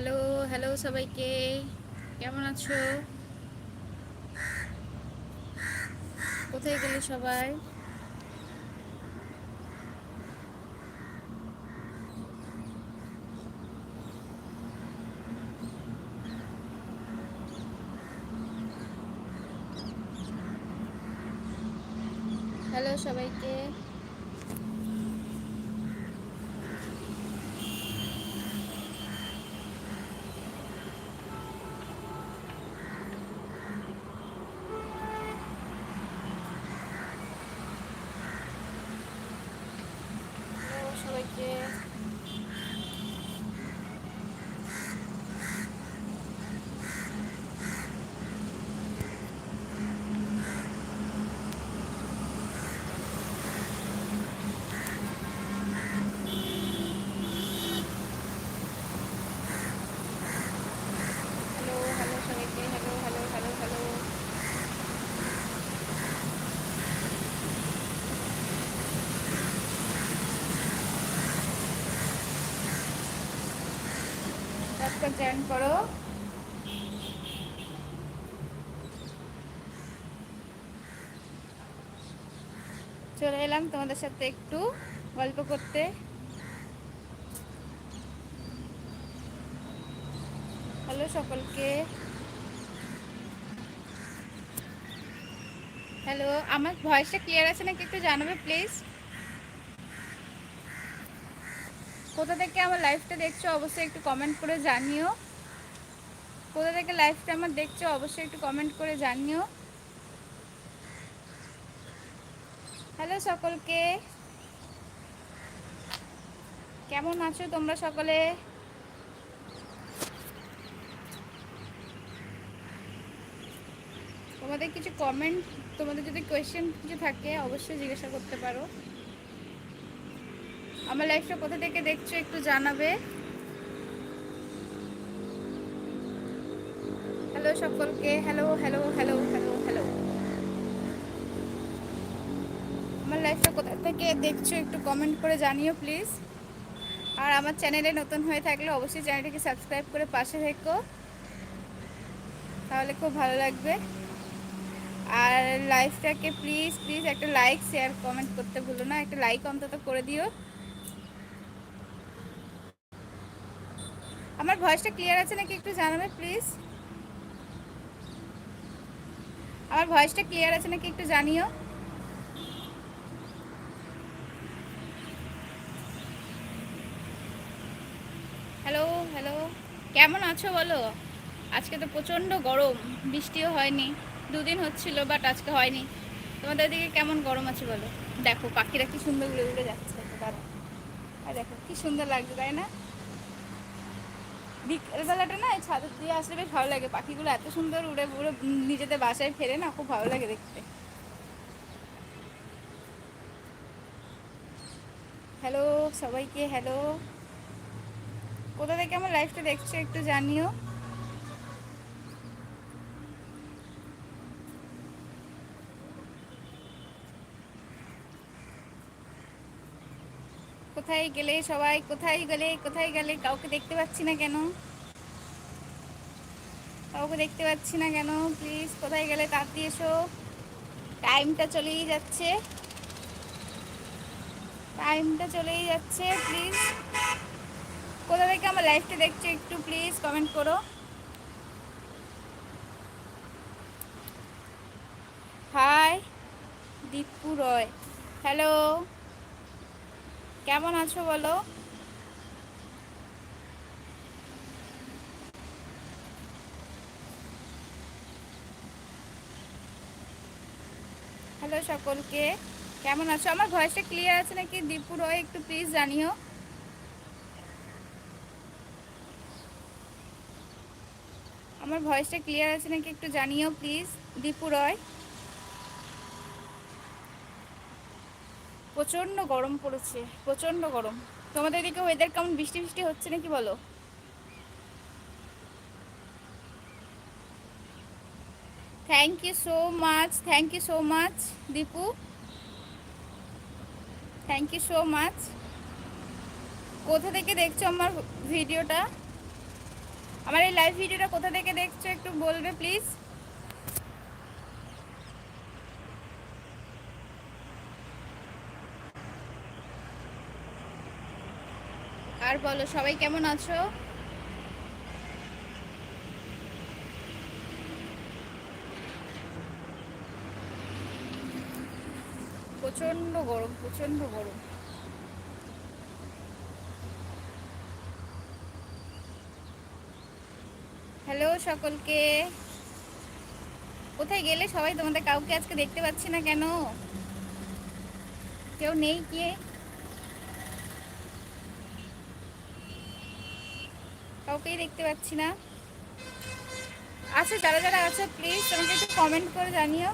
Hello hello সবাইকে। কেমন আছো? কোথায় গেলে সবাই হ্যালো সবাইকে হ্যালো সবাইকে হ্যালো হ্যালো সবাইকে hello hello hello hello Telegram join করো। চলে এলাম তোমাদের সাথে একটু গল্প করতে। হ্যালো সকলকে। হ্যালো, আমার ভয়েসটা ক্লিয়ার আছে নাকি একটু জানাবে প্লিজ কোথা থেকে আমার লাইফটা দেখছ অবশ্যই একটু কমেন্ট করে জানিও। কোথা থেকে লাইফটা আমার দেখছ অবশ্যই একটু কমেন্ট করে জানিও। হ্যালো সকলকে। কেমন আছো তোমরা সকলে? তোমাদের কিছু কমেন্ট তোমাদের যদি কোয়েশ্চেন কিছু থাকে অবশ্যই জিজ্ঞাসা করতে পারো। আমার লাইফটা কোথা থেকে দেখছ একটু জানাবে। হ্যালো সকলকে hello hello hello hello hello আমার লাইফটা কোথা থেকে দেখছ একটু কমেন্ট করে জানিও প্লিজ আর আমার চ্যানেলে নতুন হয়ে থাকলে অবশ্যই চ্যানেলটিকে সাবস্ক্রাইব করে পাশে থেকো। তাহলে খুব ভালো লাগবে। আর লাইফটাকে প্লিজ প্লিজ একটা লাইক শেয়ার কমেন্ট করতে ভুলো না। একটা লাইক অন্তত করে দিও। আমার ভয়েসটা ক্লিয়ার আছে নাকি একটু জানাবে, প্লিজ? আমার ভয়েসটা ক্লিয়ার আছে নাকি একটু জানিও? Hello hello. কেমন আছো বলো? আজকে তো প্রচণ্ড গরম, বৃষ্টিও হয়নি। দুদিন হচ্ছিল বাট আজকে হয়নি। তোমাদের দিকে কেমন গরম আছে বলো? দেখো, পাখিরা কি সুন্দর উড়ে উড়ে যাচ্ছে আর দেখো, কি সুন্দর লাগছে, তাই না? বিকেলবেলাটা না এই ছাদের দিয়ে আসলে বেশ ভালো লাগে। পাখিগুলো এত সুন্দর উড়ে উড়ে নিজেদের বাসায় ফেরে না, খুব ভালো লাগে দেখতে। হ্যালো সবাইকে হ্যালো কোথা থেকে আমার লাইফটা দেখছ একটু জানিও। কোথায় গেলে, সবাই কোথায় গেলে কোথায় গেলে? কাউকে দেখতে পাচ্ছি না কেন? কাউকে দেখতে পাচ্ছি না কেন? প্লিজ, কোথায় গেলে? তাড়াতাড়ি এসো। টাইমটা চলেই যাচ্ছে। টাইমটা চলেই যাচ্ছে, প্লিজ। কোথা থেকে আমার লাইফটা দেখছ একটু প্লিজ কমেন্ট করো। হাই, দীপু রয়। হ্যালো। কেমন আছো বলো? হ্যালো সকলকে, কেমন আছো? আমার ভয়েসটা ক্লিয়ার আছে নাকি? দীপু রয়, একটু প্লিজ জানিও। আমার ভয়েসটা ক্লিয়ার আছে নাকি একটু জানিও প্লিজ দীপু রয়। প্রচণ্ড গরম পড়েছে, প্রচণ্ড গরম। তোমাদের এদিকে ওয়েদার কেমন? বৃষ্টি বৃষ্টি হচ্ছে নাকি বলো? Thank you so much thank you so much Dipu thank you so much কোথা থেকে দেখছ আমার ভিডিওটা? আমার এই লাইভ ভিডিওটা কোথা থেকে দেখছ একটু বলবে প্লিজ আর বলো, সবাই কেমন আছো? প্রচণ্ড গরম প্রচণ্ড গরম। হ্যালো সকলকে। কোথায় গেলে সবাই? তোমাদের কাউকে আজকে দেখতে পাচ্ছি না কেন? কেউ নেই কি? কাউকেই দেখতে পাচ্ছি না। আচ্ছা যারা যারা আছে প্লিজ তোমাকে একটু কমেন্ট করে জানিও।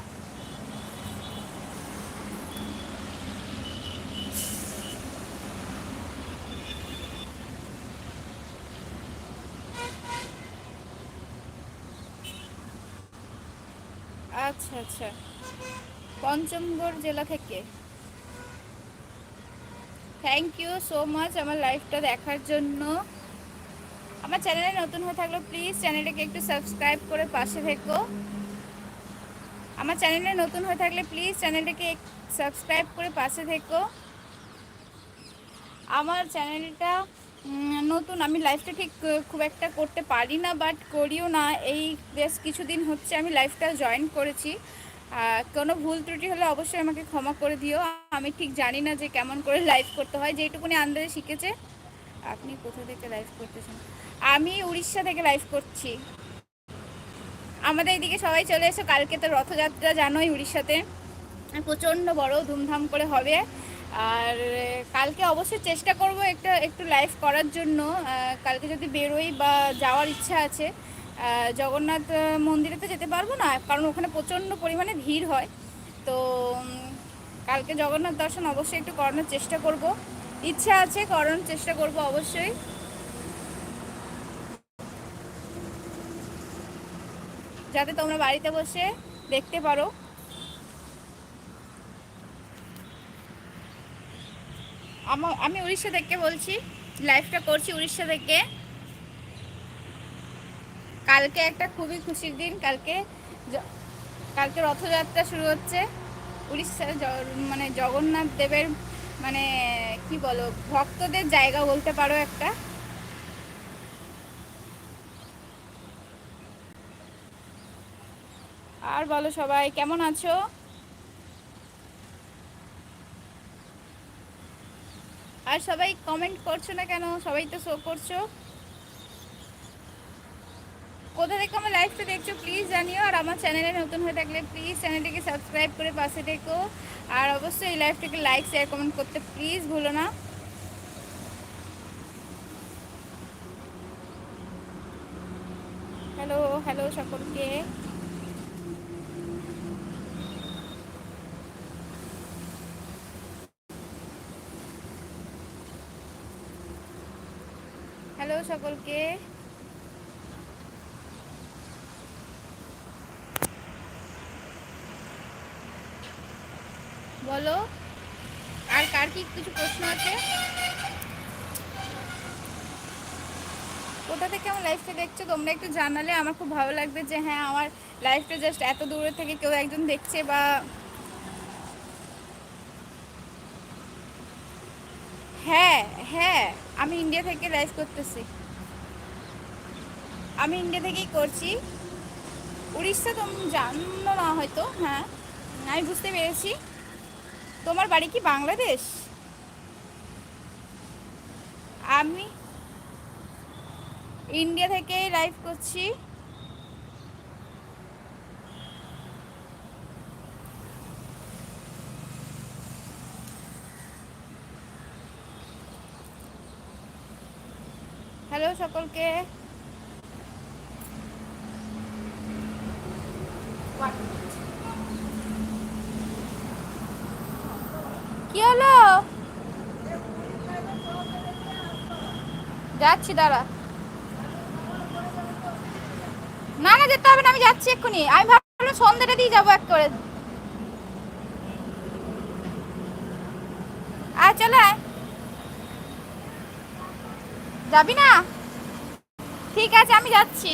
আচ্ছা আচ্ছা। পঞ্চমগড় জেলা থেকে। থ্যাংক ইউ সো মাচ আমার লাইফটা দেখার জন্য। আমার চ্যানেলে নতুন হয়ে থাকলে প্লিজ চ্যানেলটাকে একটু সাবস্ক্রাইব করে পাশে থেকো। আমার চ্যানেলে নতুন হয়ে থাকলে প্লিজ চ্যানেলটাকে সাবস্ক্রাইব করে পাশে থেকো। আমার চ্যানেলটা নতুন, আমি লাইফটা ঠিক খুব একটা করতে পারি না বাট করিও না। এই বেশ কিছুদিন হচ্ছে আমি লাইফটা জয়েন করেছি। কোনো ভুল ত্রুটি হলে অবশ্যই আমাকে ক্ষমা করে দিও। আমি ঠিক জানি না যে কেমন করে লাইভ করতে হয়। যেটুকুনি আন্দাজে শিখেছে আপনি কোথা থেকে লাইভ করতেছেন? আমি উড়িষ্যা থেকে লাইভ করছি। আমাদের এদিকে সবাই চলে এসো, কালকে তো রথযাত্রা জানোই উড়িষ্যাতে। প্রচণ্ড বড় ধুমধাম করে হবে। আর কালকে অবশ্যই চেষ্টা করব একটা, একটু লাইভ করার জন্য। কালকে যদি বেরোই বা যাওয়ার ইচ্ছা আছে জগন্নাথ মন্দিরে তো যেতে পারব না, কারণ ওখানে প্রচণ্ড পরিমাণে ভিড় হয়। তো কালকে জগন্নাথ দর্শন অবশ্যই একটু করানোর চেষ্টা করব। ইচ্ছা আছে করানোর চেষ্টা করব অবশ্যই। যাতে তোমরা বাড়িতে বসে দেখতে পারো। আমি উড়িষ্যা থেকে বলছি লাইভটা করছি উড়িষ্যা থেকে। কালকে একটা খুবই খুশির দিন, কালকে কালকে রথযাত্রা শুরু হচ্ছে। উড়িষ্যার মানে জগন্নাথ দেবের মানে কি বলো ভক্তদের জায়গা বলতে পারো একটা। আর বলো সবাই, কেমন আছো? আর সবাই কমেন্ট করছ না কেন? সবাই তো শো করছ। কোথা থেকে আমার লাইফটা দেখছ প্লিজ জানিও। আর আমার চ্যানেলে নতুন হয়ে থাকলে প্লিজ চ্যানেলটিকে সাবস্ক্রাইব করে পাশে থেকো। আর অবশ্যই এই লাইফটাকে লাইক শেয়ার কমেন্ট করতে প্লিজ ভুলো না। হ্যালো হ্যালো সকলকে। হ্যালো সকলকে। বলো। আর কার কি কিছু প্রশ্ন আছে? কোথা থেকে আমার লাইফটা দেখছ? তোমরা একটু জানালে আমার খুব ভালো লাগবে যে হ্যাঁ আমার লাইফটা জাস্ট এত দূরে থেকে কেউ একজন দেখছে বা হ্যাঁ হ্যাঁ আমি ইন্ডিয়া থেকে লাইভ করতেছি। আমি ইন্ডিয়া থেকেই করছি। উড়িষ্যা তুমি জানো না হয়তো হ্যাঁ আমি বুঝতে পেরেছি। তোমার বাড়ি কি বাংলাদেশ? আমি ইন্ডিয়া থেকে লাইভ করছি। হ্যালো সকলকে। কি হলো? যাচ্ছি, দাঁড়া। না না, যেতে হবে না, আমি যাচ্ছি এক্ষুনি। আমি ভাবলাম সন্ধ্যাটা দিয়ে যাব এক করে। আর চলে যাবি না? ঠিক আছে, আমি যাচ্ছি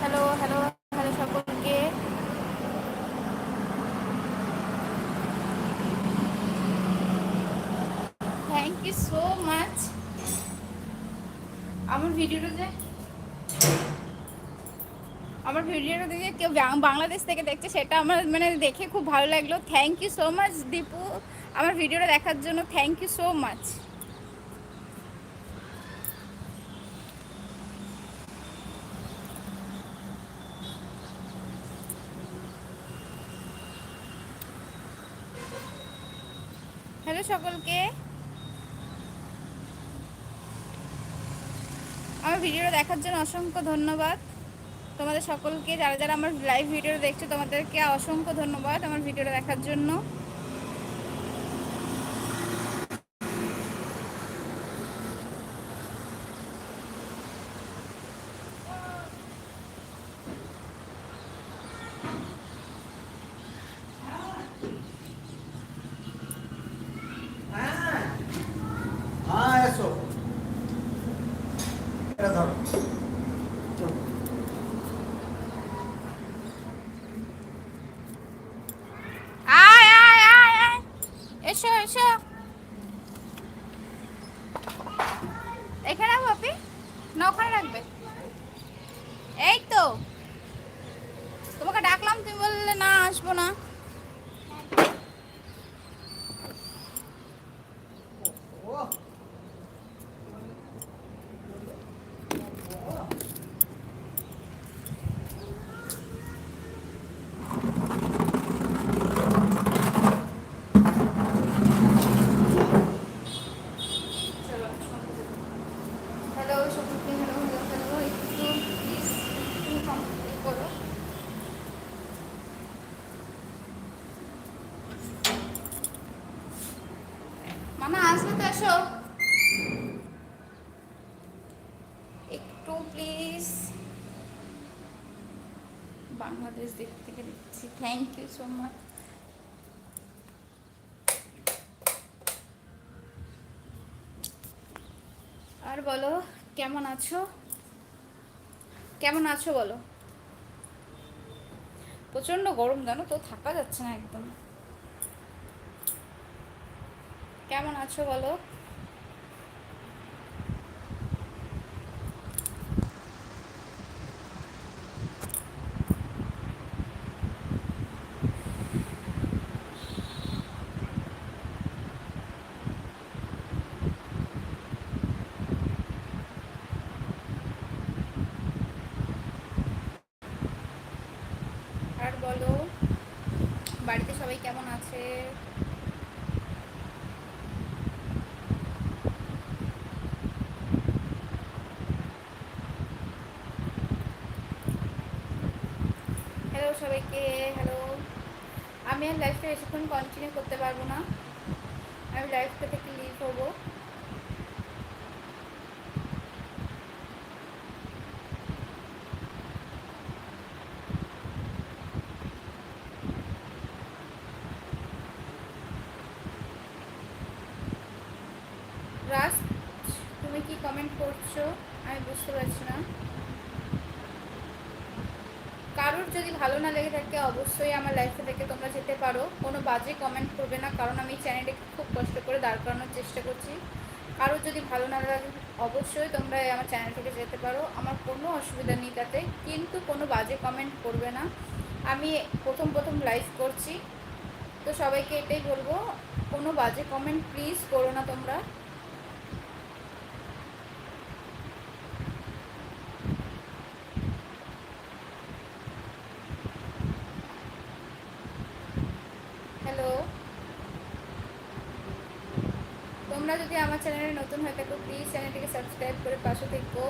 হ্যালো হ্যালো হ্যালো সকলকে থ্যাংক ইউ সো মাচ আমার ভিডিওটা যে আমার ভিডিওটা দেখে কেউ বাং- বাংলাদেশ থেকে দেখছে, সেটা আমার মানে দেখে খুব ভালো লাগল। Thank you so much Dipu. আমার ভিডিওটা দেখার জন্য thank you so much hello সকলকে। আমার ভিডিওটা দেখার জন্য অসংখ্য ধন্যবাদ। তোমাদের সকলকে, যারা যারা আমার লাইভ ভিডিও দেখছ, তোমাদেরকে অসংখ্য ধন্যবাদ আমার ভিডিওটা দেখার জন্য হ্যাঁ হ্যাঁ এসো এটা ধরো চলো। আয় আয় আয় আয় এসো এসো এখানে বাপি না ওখানে রাখবে এই তো তোমাকে ডাকলাম তুমি বললে না আসব না ও হ্যালো সকলকে হ্যালো হ্যালো হ্যালো একটু প্লিজ তুমি কমপ্লিট করো মামা, আসবে তো, এসো। একটু প্লিজ বাংলাদেশ দিক থেকে দেখছি। থ্যাংক ইউ সো মাচ আর বলো, কেমন আছো? কেমন আছো বলো? প্রচণ্ড গরম, জানো তো, থাকা যাচ্ছে না একদম কেমন আছো বলো আর বলো বাড়িতে সবাই কেমন আছে হ্যালো সবাইকে হ্যালো আমি আর লাইফটা বেশিক্ষণ কন্টিনিউ করতে পারব না। আমি লাইফটা থেকে লিভ হব রাজ তুমি কি কমেন্ট করছ আমি বুঝতে পারছি না কারোর যদি ভালো না লেগে থাকে, অবশ্যই আমার লাইফে থেকে তোমরা যেতে পারো। কোনো বাজে কমেন্ট করবে না, কারণ আমি চ্যানেলটাকে খুব কষ্ট করে দাঁড় করানোর চেষ্টা করছি। কারোর যদি ভালো না লাগে, অবশ্যই তোমরা আমার চ্যানেল থেকে যেতে পারো। আমার কোনো অসুবিধা নেই তাতে, কিন্তু কোনো বাজে কমেন্ট করবে না। আমি প্রথম প্রথম লাইভ করছি। তো সবাইকে এটাই বলব, কোনো বাজে কমেন্ট প্লিজ করো না তোমরা হ্যালো তোমরা যদি আমার চ্যানেলে নতুন হয়ে থাকো প্লিজ চ্যানেলটিকে সাবস্ক্রাইব করে পাশে থেকো।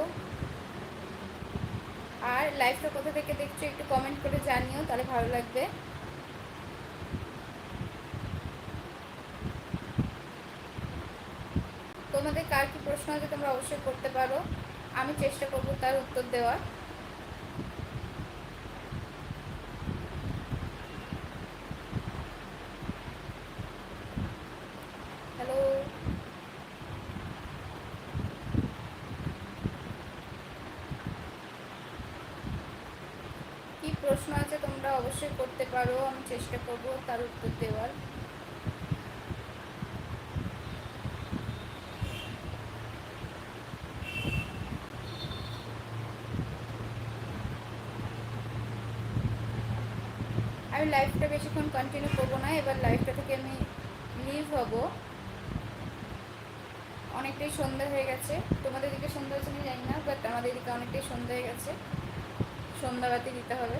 আর লাইভটা কোথা থেকে দেখছ একটু কমেন্ট করে জানিও, তাহলে ভালো লাগবে। তোমাদের কার কি প্রশ্ন আছে তোমরা অবশ্যই করতে পারো। আমি চেষ্টা করব তার উত্তর দেওয়ার প্রশ্ন আছে তোমরা অবশ্যই করতে পারো, আমি চেষ্টা করব তার উত্তর দেওয়ার। আমি লাইফটা বেশিক্ষণ কন্টিনিউ করব না, এবার লাইফটা থেকে আমি লিভ হব। অনেকটাই সন্ধ্যা হয়ে গেছে। তোমাদের দিকে সন্ধ্যা হচ্ছে আমি জানি না বাট আমাদের দিকে অনেকটাই সন্ধ্যা হয়ে গেছে। সন্ধ্যাবাতি দিতে হবে।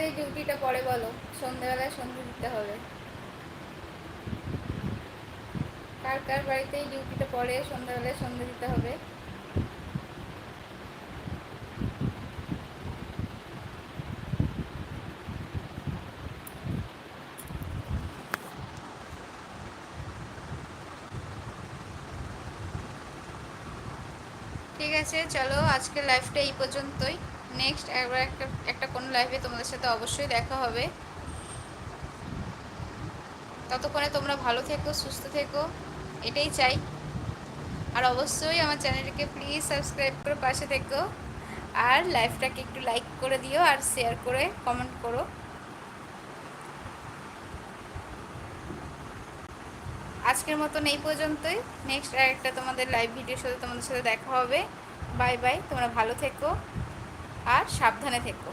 তাদের ডিউটিটা পরে বলো। সন্ধ্যাবেলায় সন্ধ্যে দিতে হবে। কার কার বাড়িতে ডিউটিটা পরে সন্ধ্যাবেলায় সন্ধ্যে দিতে হবে? ঠিক আছে, চলো আজকের লাইফটা এই পর্যন্তই। নেক্সট একবার একটা একটা কোনো লাইফে তোমাদের সাথে অবশ্যই দেখা হবে। ততক্ষণে তোমরা ভালো থেকো, সুস্থ থেকো, এটাই চাই। আর অবশ্যই আমার চ্যানেলটিকে প্লিজ সাবস্ক্রাইব করে পাশে থেকো। আর লাইফটাকে একটু লাইক করে দিও আর শেয়ার করে কমেন্ট করো। আজকের মতন এই পর্যন্তই। নেক্সট একটা তোমাদের লাইভ ভিডিওর সাথে তোমাদের সাথে দেখা হবে। বাই বাই তোমরা ভালো থেকো। আর সাবধানে থেকো।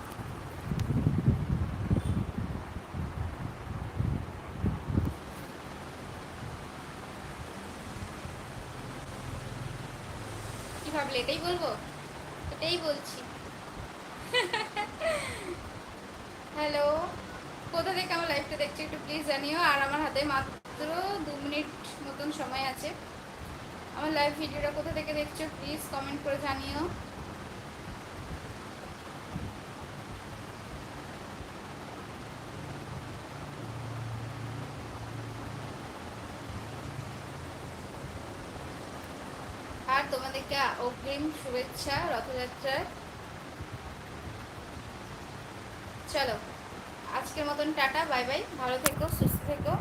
কি ভাবলে, এটাই বলব? এটাই বলছি। হ্যালো, কোথা থেকে আমার লাইফটা দেখছ একটু প্লিজ জানিও। আর আমার হাতে মাত্র দু মিনিট মতন সময় আছে। আমার লাইভ ভিডিওটা কোথা থেকে দেখছ প্লিজ কমেন্ট করে জানিও আর তোমাদেরকে অগ্রিম শুভেচ্ছা রথযাত্রার। চলো আজকের মতন টাটা বাই বাই ভালো থেকো সুস্থ থেকো।